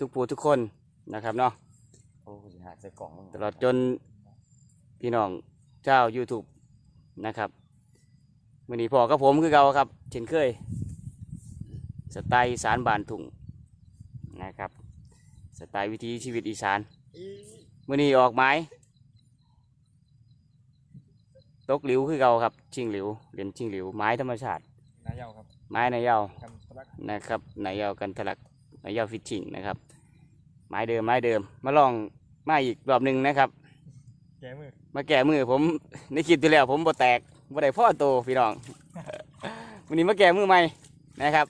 สดีครับทุกผู้ทุกคนนะครับเนาะโอ้ยหักใส่กล่องตลอดจนพี่น้องเจ้า YouTube นะครับมื่อนี้พอกับผมคือเก่าครับ เช่นเคย สไตล์อีสานบานถุงนะครับ สไตล์วิถีชีวิตอีสานมื่อนี้ออกไม้ตกหลิวคือเก่าครับ ชิงหลิวเหรียญชิงหลิวไม้ธรรมชาตินายเยาครับไม้ในเยากันทลักนะครับนายเยากันทะลัก นายเยาฟิชชิงนะครับ ไม้เดิมไม้เดิม มาลองมาอีกรอบหนึ่งนะครับ แกมือมาแก้มือผมในคลิปที่แล้วผมบ่แตกบ่ได้พ่อโตพี่น้อง วันนี้มาแก้มือใหม่นะครับ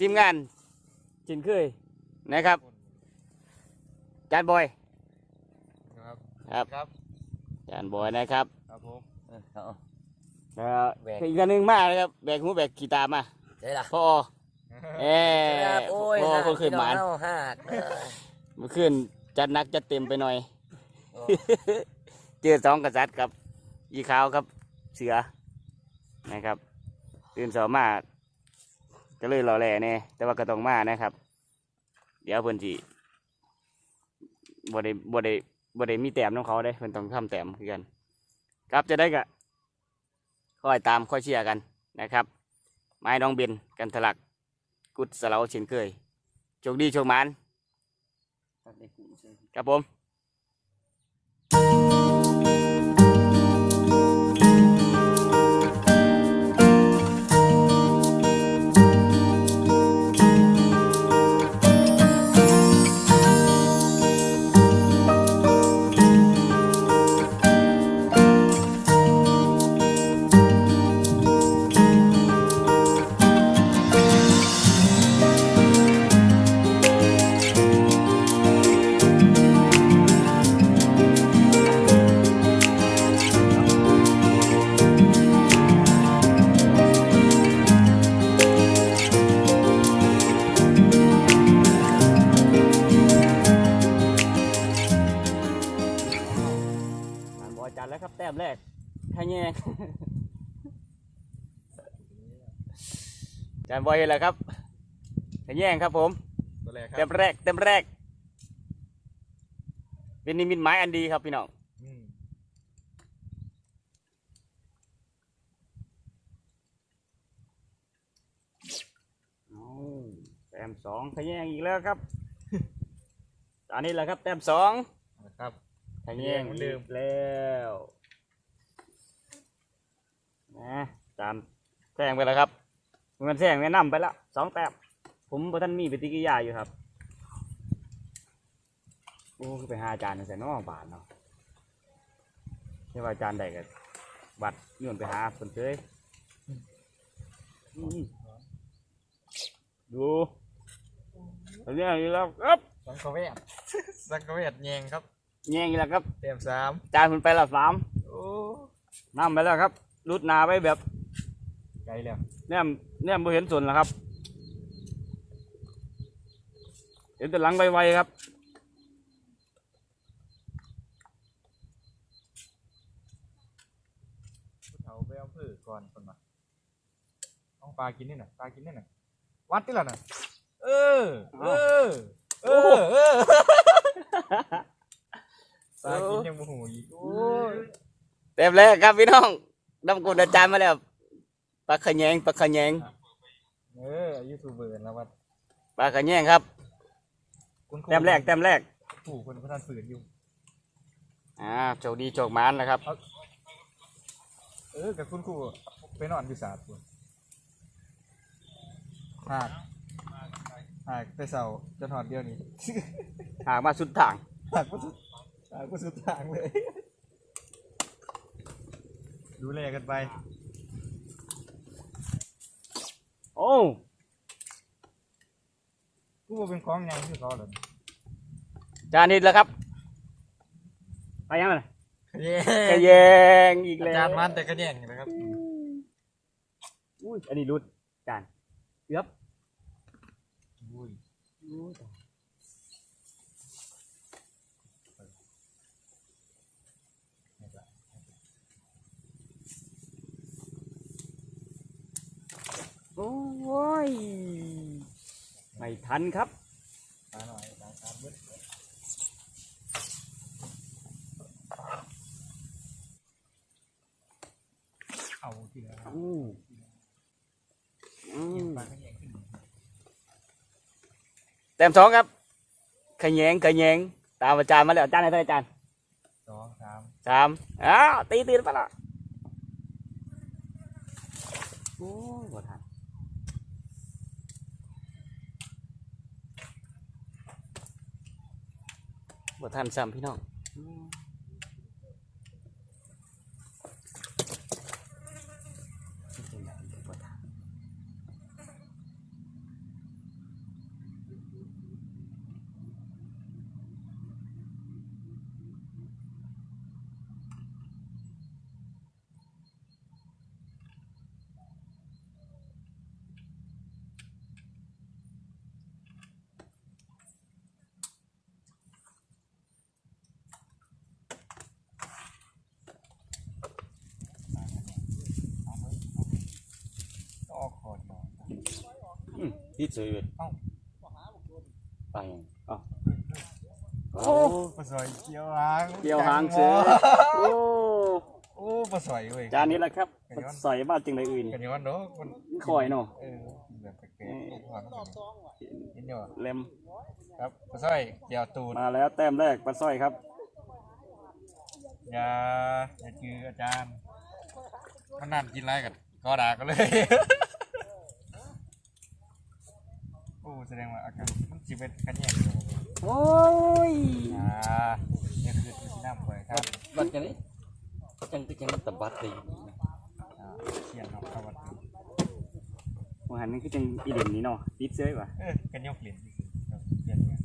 ทีมงานจินเคยนะครับ จานบอยครับครับครับจานบอยนะครับครับผมเอาแล้วแบกอีกอันหนึงมาเลยครับแบกหูแบกกีตาร์มาได้ละพ่อ เออครับโอ้ยพ่อหักคนเคยหมานพี่องเฮาหักเออเมื่อคืนจัดหนักจัดเต็มไปหน่อย โอ้เจอสองกษัตริย์กับ อีขาวครับเสือนะครับตื่นสอมาก็เลยรอแหล่แน่แต่ว่าก็ต้องมานะครับ เดี๋ยวเพิ่นจีบ่ได้บ่ได้บ่ได้มีแต้มน้องเขาได้เพิ่นต้องทำแต้มคือกัน ครับจะได้กะคอยตามคอยเชียร์กันนะครับ ไม้น้องเบนกันทะลัก กุดสะเลาเช่นเคยโชคดีโชคหมานตัดในกลุ่มใช่ไหมครับผม ผ่านบอยจัดแล้วครับ แต้มแรกขะแยงจานบอยเห็นแล้วครับขะแยงครับผมตัวแรกคเต็รับมแรกเต็มแรกเป็นนิมิตหมายอันดีครับพี่น้องอืมเอาแต้มสองขะแยงอีกแล้วครับ ตอนนี้แหละครับ แต้มสอง ครับขะแยงเหมือนเดิมอีกแล้วนะตามแซงไปแล้วครับมันแซงแนะนำไปแล้วสองแต้มผมบ่ท่านมีปฏิกิริยาอยู่ครับโอ้คือไปหาอาจารย์ใส่น้อบาทเนาะนี่ว่าอาจารย์ใดกันบัตรยื่นไปหาคนเคยอืมดูตอนนี้อยู่แล้วครับสังกะเวทสังกะเวทแยงครับ แยงอีกแล้วครับเต็มสามอาจารย์คุณไปและสามโอ้น้ำไปแล้วครับรุดหนาไปแบบไกลแล้วแนมแนมบ่เห็นส่วนแล้วครับ เห็นแต่หลังไวๆครับผู้เฒ่าไปอำเภอก่อนคนมาเอาปลากินนี่น่ะปลากินนี่น่ะวัดที่ละน่ะเออเออเออเออ ปลากินยังโมโหอีกโอ้ยเต็มแรกครับพี่น้องนำกดอาจารย์มาแล้วปลาขะแยงปลาขะแยงเออยูทูบเบอร์แล้ววัดปลาขะแยงครับคุณคแต้มแรกแต้มแรกผู้คนพนันฝืนอยู่อ่าโชคดีโชคหมานนะครับ เออกับคุณครูไปนอนอยู่ศาสตร์พุ่นหากหากไปเสาจะถอดเดียวนี้หากมาสุดทางหากก็สุด หากก็สุดทางเลย ดูแลกันไป โอ้กูบ่เป็นของไงคือเขาเลยจานนิดแล้วครับ ไปยังไงเย้ขะแยงอีกอาแล้วจารย์มันแต่กระแยงนะครับอุ้ยอันนี้รุดจานเกือบอุ้ย โอ้ย ไม่ทันครับ มาหน่อยตามตามเยอาทีละอู้อู้ต็มสองครับขยงขยงตามอาจารย์มาแล้วอาจารย์ไหนท่อาจารย์สองสามสามอ้าวตีตีไปละโอ้บ่ท บ่ทันซ้ำพี่น้องบ่ทัน ก็ออกคอร์ดหน่อย ที่สวยเลยเอ้าไปโอ้ปลาสอยเกี่ยวหางเกี่ยวหางเสือโอ้โอ้ปลาสอยเว้ยจานนี้แหละครับใส่บ้านจึงไรอื่นกันย้อนเนาะมันคอยเนาะเออแบบแปลกๆก่อนเห็นอยู่เล็มครับปลาสร้อยเกี่ยวตูดมาแล้วแต้มแรกปลาสร้อยครับอย่าอย่าจืออาจารย์มันนั่นกินไรกันก็ด่ากันเลย โอ้ แสดงว่าอาการมันจีเป็นขันแย่อยู่โอ้ยอ่าเนี่ยคือที่น้ำเผยครับบัดกันนี่จังตะจังตะบัดเลยอ่าเขียนเนาะเข้าวันหัวหันนี่คือจังอีเหลิมนี่เนาะติดเสื้อว่ะเออกันยกเหรียญนี่คือเปลี่ยนเนี่ย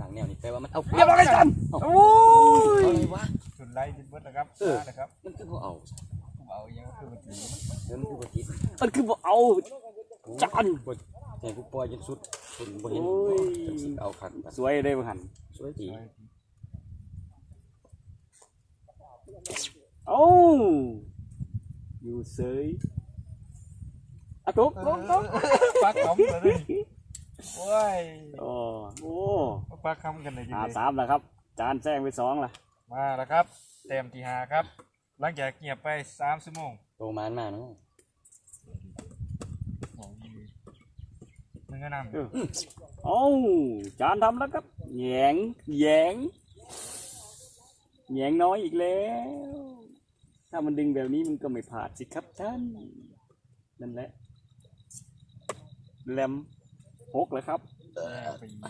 ต่างแนวนี่แปลว่ามันเอาเรียบร้อยจันโอ้ยอะไรวะสุดไล่ดินเบิร์ดนะครับเออนะครับมันคือบ่เอาผมเอาย่างคือมันถือเดี๋ยวมันคือบ่ติดมันคือบ่เอาจาน แต่กูปล่อยจนสุดคนบ่เห็นโอ้ย จังสิเอาคันบัดสวยเลยบ่หันสวยดีโอ้อยู่เสยอะตุ๊กตุ๊กตุ๊กปลาคำเลยโอ้ยโอ้โอ้ปลาคำกันเลยจริงหาๆสามแล้วครับ จานแซงไปสองละมาแล้วครับ เต็มที่หาครับ หลังจากเงียบไปสามชั่วโมง โตมานมาเนาะ โอ้ย มึงก็นำโอ้จานทำแล้วครับแหยงแหยงแหยงน้อยอีกแล้ว ถ้ามันดึงแบบนี้มันก็ไม่ผ่านสิครับท่าน นั่นแหละแลมหกเลยครับไปอีก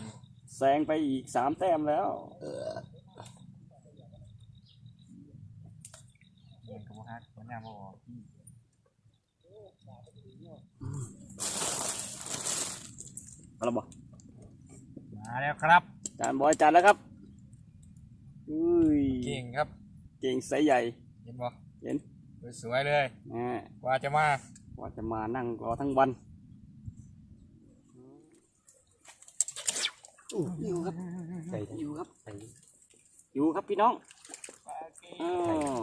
แซงไปอีกสามแต้มแล้วเงินกับฮักคนยามบ่ออก พี่เอาละบอกมาแล้วครับจานบอยจานแล้วครับอุ้ยเก่งครับ เก่งไซส์ใหญ่ เห็นบ่เห็นสวยๆเลยอ่ากว่าจะมาว่าจะมานั่งรอทั้งวันอยู่ครับใส่อยู่ครับใส่อยู่ครับพี่น้องอ้าว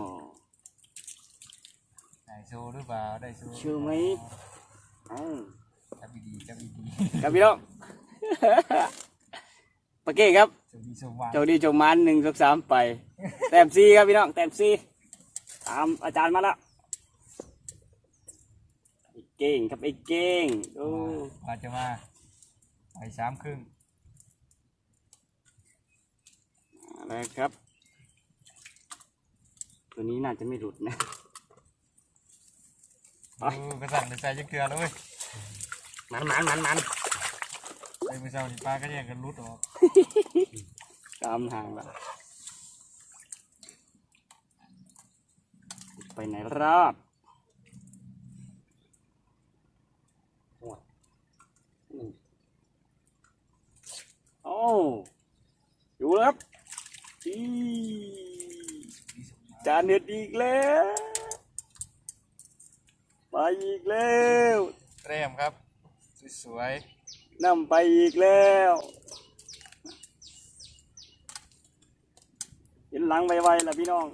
ได้โชว์หรือเปล่าได้โชว์เชื่อไหมอ้าว จับดีๆจับดีครับพี่น้องปะเก้ครับๆจับดีสมหวังโจดีโจมันหนึ่งสองสามไป แต้มซีครับพี่น้อง แต้มซีตามอาจารย์มาแล้วไอ้เก่งครับไอ้เก่งโอ้ว่าจะมาไปสามครึ่งอะไรครับ ตัวนี้น่าจะไม่หลุดนะไปดูกระสันในใจจะเกลือแล้วเว้ย มันมันมันมันไอ้มือเช้านี่ปลาก็แย่งกันรุดออกตามทางละไปไหนรอดโอ้อยู่แล้วครับอีจานเน็ดอีกแล้ว ไปอีกแล้ว เตรียมครับ สวยนำไปอีกแล้ว เห็นหลังไวๆล่ะพี่น้อง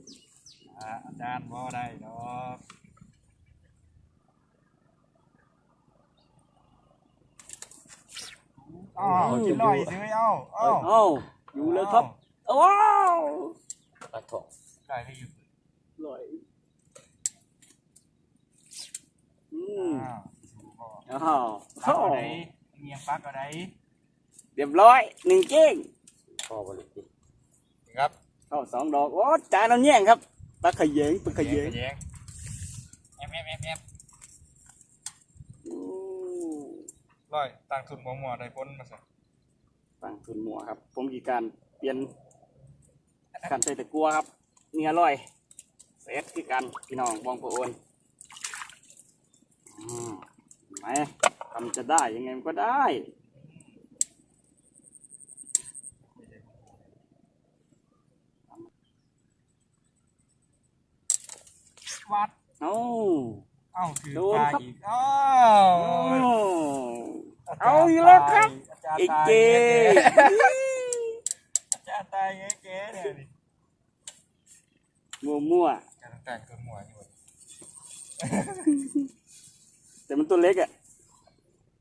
ๆอ่าอาจารย์บ่ได้ดอกอ้าวกินหน่อยสิเอ้าเอ้าเอ้าอยู่เลยครับว้าวปลาทองได้ให้อยู่อร่อยอืม อ้าวอ้าวปักเอาไหนเมียงปักเอาไหนเรียบร้อยหนึ่งเก้งพ่อบริกิตครับเข้าสองดอกโอ้จานน้ำแย่งครับปลาขะเยงปลาขะเยงแยงแอมแอมแอมแอมโอ้ร้อยต่างทุนหัวหมัวได้พ้นมาสิตั้งทุนหมัวครับ ผมกีการเปลี่ยนการใส่ตะกัวครับเนื้อร่อยเซตคือกันพี่น้องบองพระโอนอืม ไหมทำจะได้ยังไงมันก็ได้ วัดเอ้าเอ้าคือโดปนลาครับอีกอ้าโอ้วเอาอีกแล้วครับาจารย์ไอ้ตายเก๋อาจารย์ตายเก๋ๆเนี่ยนี่มัวมัวอาจารย์แต่งทุนหัวอยู่ๆแต่ มันตัวเล็กอะ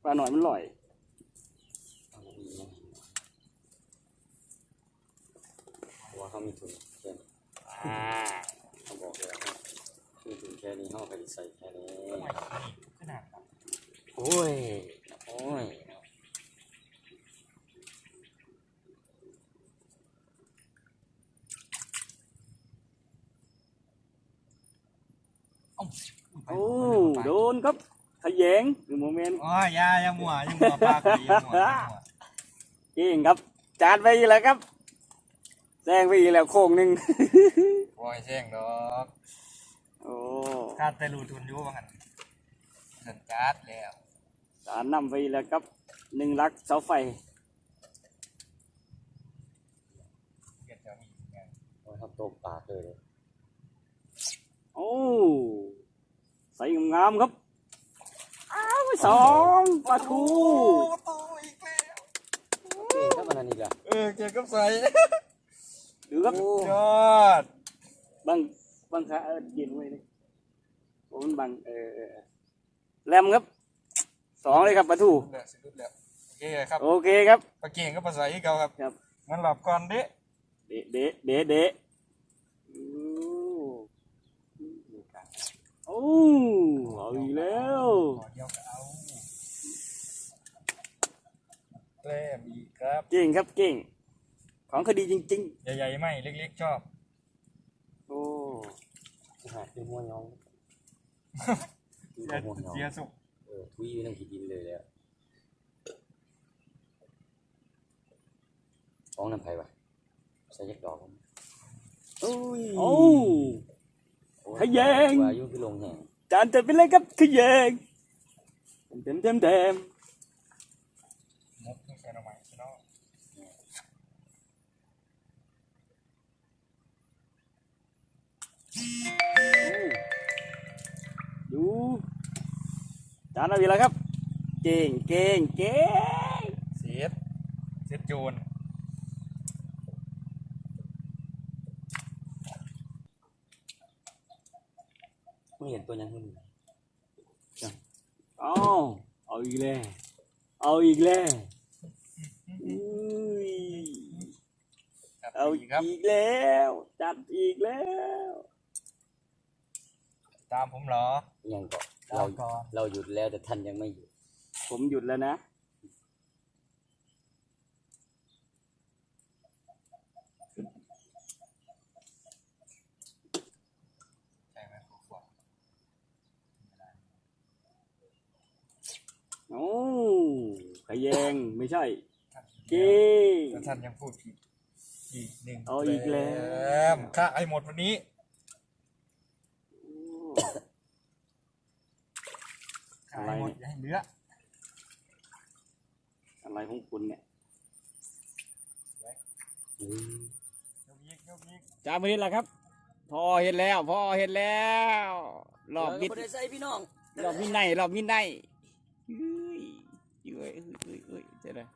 ปลาหน่อยมันลอยเอามาดีนะเพราะว่าเขามีทุนแค่นี้อ่าเขาบอกเลยว่ามีทุนแค่นี้เขาก็จะใส่แค่นี้โอ้ยนี่ขนาดนั้นโอ้ยโอ้ยเอ้าโอ้โดนครับ ขะแยงหรือโมเมนต์โอ้ยอยาอยามัวอยามัวปลาคุยอยามัวอยามัวเก่งครับจานไปอีกแล้วครับแซงไปอีกแล้วโค้งหนึ่งโอ้ยแจ้งดอกโอ้คาดแต่รูทุนอยู่ว่างั้นสันจัดแล้วจานนำไปอีกแล้วครับหนึ่งลักเสาไฟเกิดแถวนี้ไงโอ้ยเขาตกปากเลยเลยโอ้ใส่งามๆครับ อ้าวไปสองปลาทูโอ้อีกแล้วเก่งครับมันอันนี้ล่ะเออเกี่ยวกับใส่ดูครับยอดบังบังขาเออเย็นไว้เลยโอ้มันบังเออเออแรมครับสองเลยครับปลาทูแล้วสุดแล้วโอเคครับโอเคครับปลาเก่งก็ภาษาอีกแล้วครับครับมันหลับก่อนเดะเดะเดะเดะ โอ้โอ้เอาอีกแล้วขอเดียวก็เอาแกล้มอีกครับ เก่งครับเก่ง ของคดีจริง ใหญ่ๆไม่เล็กๆชอบๆ โอ้หาคือหัวย้องคือเสียหัวย้องเสียสุกเออทุยอยู่ในขีดินเลยแล้วฟ้องน้ำไผ่ปะใส่ยักดอกมั้ยโอ้ย โอ้โอ้ ขยงว่าอายุคือลงแห่งจานจะเป็นไรครับขยงเต็มเต็มเต็มมุกต้องใส่หน่อไม้เนาะดูจานเอาอีกแล้วครับ เก่งเก่งเก่งเสียดเสียดโจร ไม่เห็นตัวยังขึ้น เอาเอาอีกแล้ว เอาอีกแล้วอุ้ยครับเอาดีครับ อีกแล้ว จัดอีกแล้วตามผมเหรอยังก็ตาเรามก่อน เราหยุดแล้วแต่ท่านยังไม่หยุดผมหยุดแล้วนะ ใช่ไหมขวดโอ้ ขยงไม่ใช่ท่านเก่งแต่ท่านยังพูดผิดอีกหนึ่งเอาอีกแล้วมค่าไอ้หมดวันนี้ขายหมดอย่าให้เหลืออะไรของคุณเนี่ยอืมยกยิกยกยิกจ้าไปนี่แหละครับ พอเห็นแล้วพอเห็นแล้วรอบมิดเดี๋ยวก็บ่ได้ใส่พี่น้อง รอบมิดในรอบมิดในเฮ้ย เอ้ยเอ้ยเอ้ยเอ้ยเจ๊เลย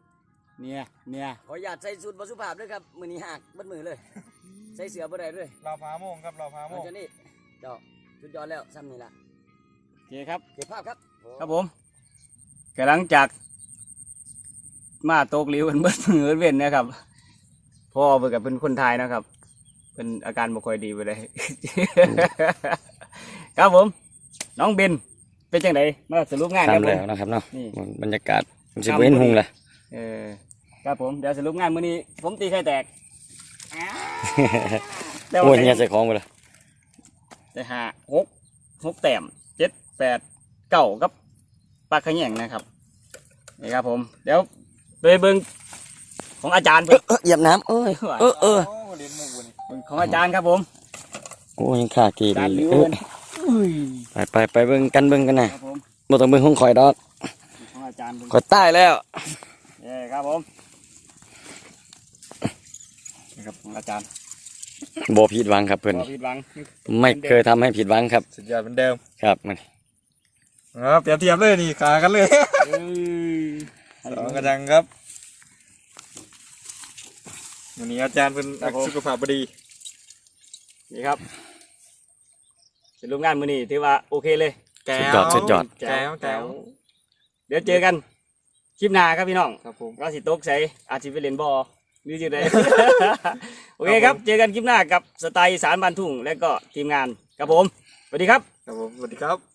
เนี่ยเนี่ยขออยากใส่สูตรบสุภาพด้วยครับ มือนี้หักบัดมือเลย ใส่เสือบ่ได้ด้วยเราพาโมงครับเราพาโมเอางจานี่เจ้าสุดยอดแล้วซ้ำนี่ละโอเคครับ เก็บภาพครับ ครับผมกหลังจาก มาโตกหลิวกันเบิดมือเบิดเว้นนะครับ พ่อเพิ่นกับเป็นคนไทยนะครับ เป็นอาการบ่ค่อยดีไปเลย ครับผม น้องเบน เป็นจังไดมาสรุปงานครับทำผแล้ม วนะครับเนาะนี่ บรรยากาศมันสิบ่เห็นหุงเลยเออครับผมเดี๋ยวสรุปงานมื้อนี้ ผมตีไข่แตกแต่โอ้ว่ายเฮียใส่ของไปเลยแต่หาหกหกแต้มเจ็ดแปดเก้ากับปลาขะแยงนะครับนี่ครับผมเดี๋ยวไปเบิ่งของอาจารย์เพิ่นเออเหยียบน้ำเอ้ยเออเออโอ้เล่นมุกวันนี้เบิ่งของอาจารย์ครับผม โอ้ยยังขากีอาจารย์ดีลิวเออเพิ่นอุ้ย ไปไปไปเบิ่งกันเบิ่งกันนะครับผมบ่ต้องเบิ่งของข่อยดอกของอาจารย์เพิ่นข่อยตายแล้วเย้ครับผมนี่ครับของอาจารย์บ่ผิดหวังครับเพิ่นบ่ผิดหวังไม่เคยทำให้ผิดหวังครับ สุดยอดเหมือนเดิมครับมันครับเปรียบเทียบเลยนี่ขากันเลยเอ้ยสองกระดังครับวันนี้อาจารย์เป็นนักสุขภาพบดีนี่ครับ สรุปงานมื้อนี้ถือว่าโอเคเลยแก้สุดยอดสุดยอด แก้วแก้วเดี๋ยวเจอกันคลิปหน้าครับพี่น้องครับผมเราสิตกใส่อาจสิไปเล่นบอหรือจังไดโอเคครับ เจอกันคลิปหน้ากับสไตล์อีสานบ้านทุ่งและก็ทีมงานครับผมสวัสดีครับครับผมสวัสดีครับ